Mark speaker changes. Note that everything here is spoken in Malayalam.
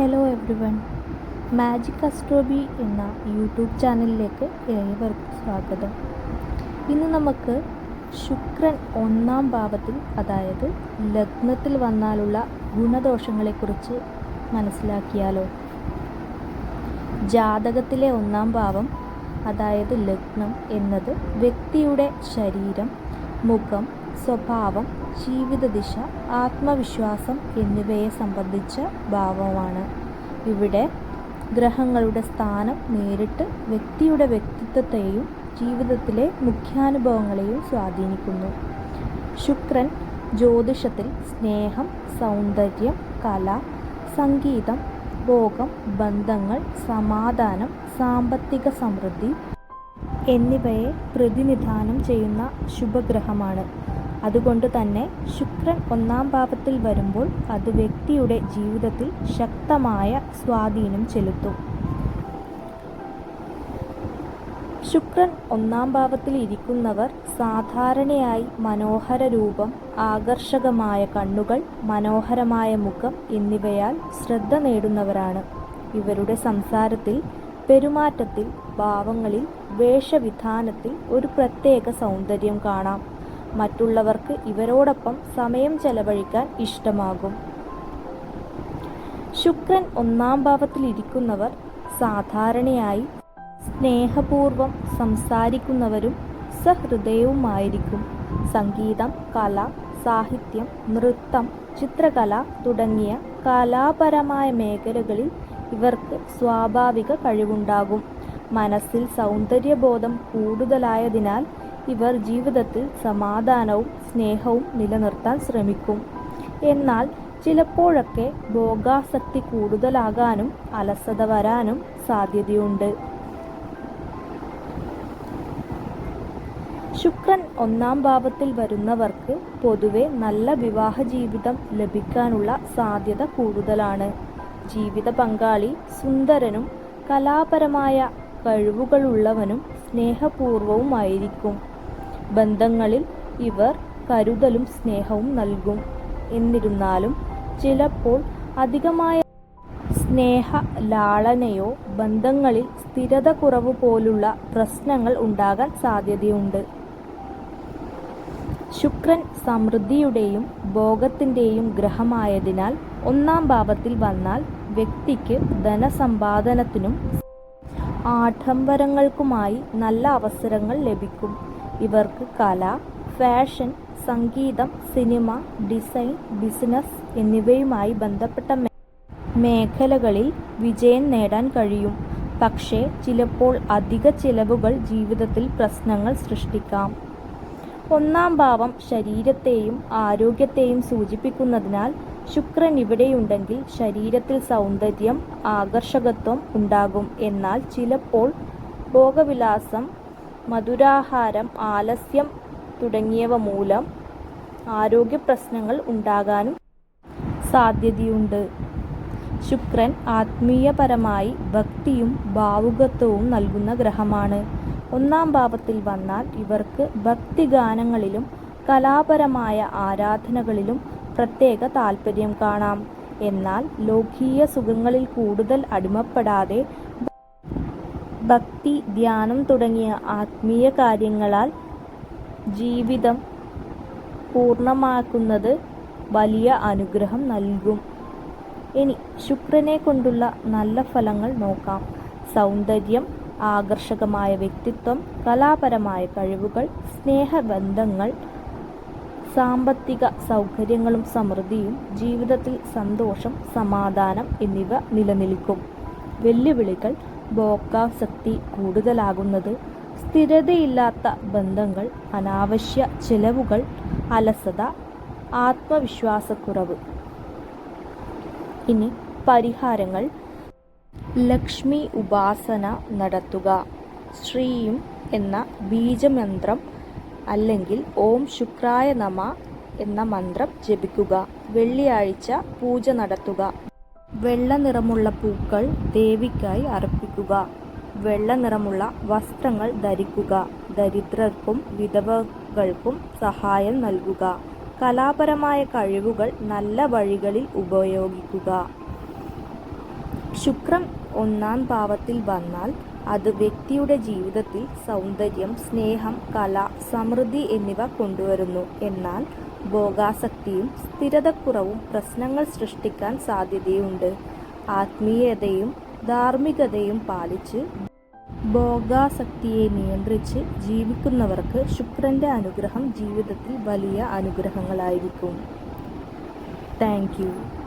Speaker 1: ഹലോ എവ്രി വൺ മാജിക് അസ്ട്രോബി എന്ന യൂട്യൂബ് ചാനലിലേക്ക് ഏവർക്കും സ്വാഗതം. ഇന്ന് നമുക്ക് ശുക്രൻ ഒന്നാം ഭാവത്തിൽ അതായത് ലഗ്നത്തിൽ വന്നാലുള്ള ഗുണദോഷങ്ങളെക്കുറിച്ച് മനസ്സിലാക്കിയാലോ? ജാതകത്തിലെ ഒന്നാം ഭാവം അതായത് ലഗ്നം എന്നത് വ്യക്തിയുടെ ശരീരം മുഖം സ്വഭാവം ജീവിതദിശ ആത്മവിശ്വാസം എന്നിവയെ സംബന്ധിച്ച ഭാവമാണ്. ഇവിടെ ഗ്രഹങ്ങളുടെ സ്ഥാനം നേരിട്ട് വ്യക്തിയുടെ വ്യക്തിത്വത്തെയും ജീവിതത്തിലെ മുഖ്യാനുഭവങ്ങളെയും സ്വാധീനിക്കുന്നു. ശുക്രൻ ജ്യോതിഷത്തിൽ സ്നേഹം സൗന്ദര്യം കല സംഗീതം ഭോഗം ബന്ധങ്ങൾ സമാധാനം സാമ്പത്തിക സമൃദ്ധി എന്നിവയെ പ്രതിനിധാനം ചെയ്യുന്ന ശുഭഗ്രഹമാണ്. അതുകൊണ്ട് തന്നെ ശുക്രൻ ഒന്നാം ഭാവത്തിൽ വരുമ്പോൾ അത് വ്യക്തിയുടെ ജീവിതത്തിൽ ശക്തമായ സ്വാധീനം ചെലുത്തും. ശുക്രൻ ഒന്നാം ഭാവത്തിൽ ഇരിക്കുന്നവർ സാധാരണയായി മനോഹര രൂപം ആകർഷകമായ കണ്ണുകൾ മനോഹരമായ മുഖം എന്നിവയാൽ ശ്രദ്ധ നേടുന്നവരാണ്. ഇവരുടെ സംസാരത്തിൽ പെരുമാറ്റത്തിൽ ഭാവങ്ങളിൽ വേഷവിധാനത്തിൽ ഒരു പ്രത്യേക സൗന്ദര്യം കാണാം. മറ്റുള്ളവർക്ക് ഇവരോടൊപ്പം സമയം ചെലവഴിക്കാൻ ഇഷ്ടമാകും. ശുക്രൻ ഒന്നാം ഭാവത്തിൽ ഇരിക്കുന്നവർ സാധാരണയായി സ്നേഹപൂർവം സംസാരിക്കുന്നവരും സഹൃദയവുമായിരിക്കും. സംഗീതം കല സാഹിത്യം നൃത്തം ചിത്രകല തുടങ്ങിയ കലാപരമായ മേഖലകളിൽ ഇവർക്ക് സ്വാഭാവിക കഴിവുണ്ടാകും. മനസ്സിൽ സൗന്ദര്യബോധം കൂടുതലായതിനാൽ ഇവർ ജീവിതത്തിൽ സമാധാനവും സ്നേഹവും നിലനിർത്താൻ ശ്രമിക്കും. എന്നാൽ ചിലപ്പോഴൊക്കെ ഭോഗാസക്തി കൂടുതലാകാനും അലസത വരാനും സാധ്യതയുണ്ട്. ശുക്രൻ ഒന്നാം ഭാവത്തിൽ വരുന്നവർക്ക് പൊതുവെ നല്ല വിവാഹ ജീവിതം ലഭിക്കാനുള്ള സാധ്യത കൂടുതലാണ്. ജീവിത പങ്കാളി സുന്ദരനും കലാപരമായ കഴിവുകളുള്ളവനും സ്നേഹപൂർവവുമായിരിക്കും. ബന്ധങ്ങളിൽ ഇവർ കരുതലും സ്നേഹവും നൽകും. എന്നിരുന്നാലും ചിലപ്പോൾ അധികമായ സ്നേഹ ലാളനയോ ബന്ധങ്ങളിൽ സ്ഥിരത കുറവ് പോലുള്ള പ്രശ്നങ്ങൾ ഉണ്ടാകാൻ സാധ്യതയുണ്ട്. ശുക്രൻ സമൃദ്ധിയുടെയും ഭോഗത്തിന്റെയും ഗ്രഹമായതിനാൽ ഒന്നാം ഭാവത്തിൽ വന്നാൽ വ്യക്തിക്ക് ധനസമ്പാദനത്തിനും ആഡംബരങ്ങൾക്കുമായി നല്ല അവസരങ്ങൾ ലഭിക്കും. ഇവർക്ക് കല ഫാഷൻ സംഗീതം സിനിമ ഡിസൈൻ ബിസിനസ് എന്നിവയുമായി ബന്ധപ്പെട്ട മേഖലകളിൽ വിജയം നേടാൻ കഴിയും. പക്ഷേ ചിലപ്പോൾ അധിക ചിലവുകൾ ജീവിതത്തിൽ പ്രശ്നങ്ങൾ സൃഷ്ടിക്കാം. ഒന്നാം ഭാവം ശരീരത്തെയും ആരോഗ്യത്തെയും സൂചിപ്പിക്കുന്നതിനാൽ ശുക്രൻ ഇവിടെയുണ്ടെങ്കിൽ ശരീരത്തിൽ സൗന്ദര്യം ആകർഷകത്വം ഉണ്ടാകും. എന്നാൽ ചിലപ്പോൾ ഭോഗവിലാസം മധുരാഹാരം ആലസ്യം തുടങ്ങിയവ മൂലം ആരോഗ്യ പ്രശ്നങ്ങൾ ഉണ്ടാകാനും സാധ്യതയുണ്ട്. ശുക്രൻ ആത്മീയപരമായി ഭക്തിയും ഭാവുകത്വവും നൽകുന്ന ഗ്രഹമാണ്. ഒന്നാം ഭാവത്തിൽ വന്നാൽ ഇവർക്ക് ഭക്തിഗാനങ്ങളിലും കലാപരമായ ആരാധനകളിലും പ്രത്യേക താൽപ്പര്യം കാണാം. എന്നാൽ ലോകീയ സുഖങ്ങളിൽ കൂടുതൽ അടിമപ്പെടാതെ ഭക്തി ധ്യാനം തുടങ്ങിയ ആത്മീയ കാര്യങ്ങളാൽ ജീവിതം പൂർണമാക്കുന്നത് വലിയ അനുഗ്രഹം നൽകും. ഇനി ശുക്രനെ കൊണ്ടുള്ള നല്ല ഫലങ്ങൾ നോക്കാം. സൗന്ദര്യം ആകർഷകമായ വ്യക്തിത്വം കലാപരമായ കഴിവുകൾ സ്നേഹബന്ധങ്ങൾ സാമ്പത്തിക സൗകര്യങ്ങളും സമൃദ്ധിയും ജീവിതത്തിൽ സന്തോഷം സമാധാനം എന്നിവ നിലനിൽക്കും. വെല്ലുവിളികൾ ഭോഗാസക്തി കൂടുതലാകുന്നത് സ്ഥിരതയില്ലാത്ത ബന്ധങ്ങൾ അനാവശ്യ ചെലവുകൾ അലസത ആത്മവിശ്വാസക്കുറവ്. ഇനി പരിഹാരങ്ങൾ. ലക്ഷ്മി ഉപാസന നടത്തുക. ശ്രീയും എന്ന ബീജമന്ത്രം അല്ലെങ്കിൽ ഓം ശുക്രായ നമ എന്ന മന്ത്രം ജപിക്കുക. വെള്ളിയാഴ്ച പൂജ നടത്തുക. വെള്ള നിറമുള്ള പൂക്കൾ ദേവിക്കായി അർപ്പിക്കുക. വെള്ള നിറമുള്ള വസ്ത്രങ്ങൾ ധരിക്കുക. ദരിദ്രർക്കും വിധവകൾക്കും സഹായം നൽകുക. കലാപരമായ കഴിവുകൾ നല്ല വഴികളിൽ ഉപയോഗിക്കുക. ശുക്രൻ ഒന്നാം ഭാവത്തിൽ വന്നാൽ അത് വ്യക്തിയുടെ ജീവിതത്തിൽ സൗന്ദര്യം സ്നേഹം കല സമൃദ്ധി എന്നിവ കൊണ്ടുവരുന്നു. എന്നാൽ ഭോഗാസക്തിയും സ്ഥിരതക്കുറവും പ്രശ്നങ്ങൾ സൃഷ്ടിക്കാൻ സാധ്യതയുണ്ട്. ആത്മീയതയും ധാർമ്മികതയും പാലിച്ച് ഭോഗാസക്തിയെ നിയന്ത്രിച്ച് ജീവിക്കുന്നവർക്ക് ശുക്രന്റെ അനുഗ്രഹം ജീവിതത്തിൽ വലിയ അനുഗ്രഹങ്ങളായിരിക്കും. താങ്ക്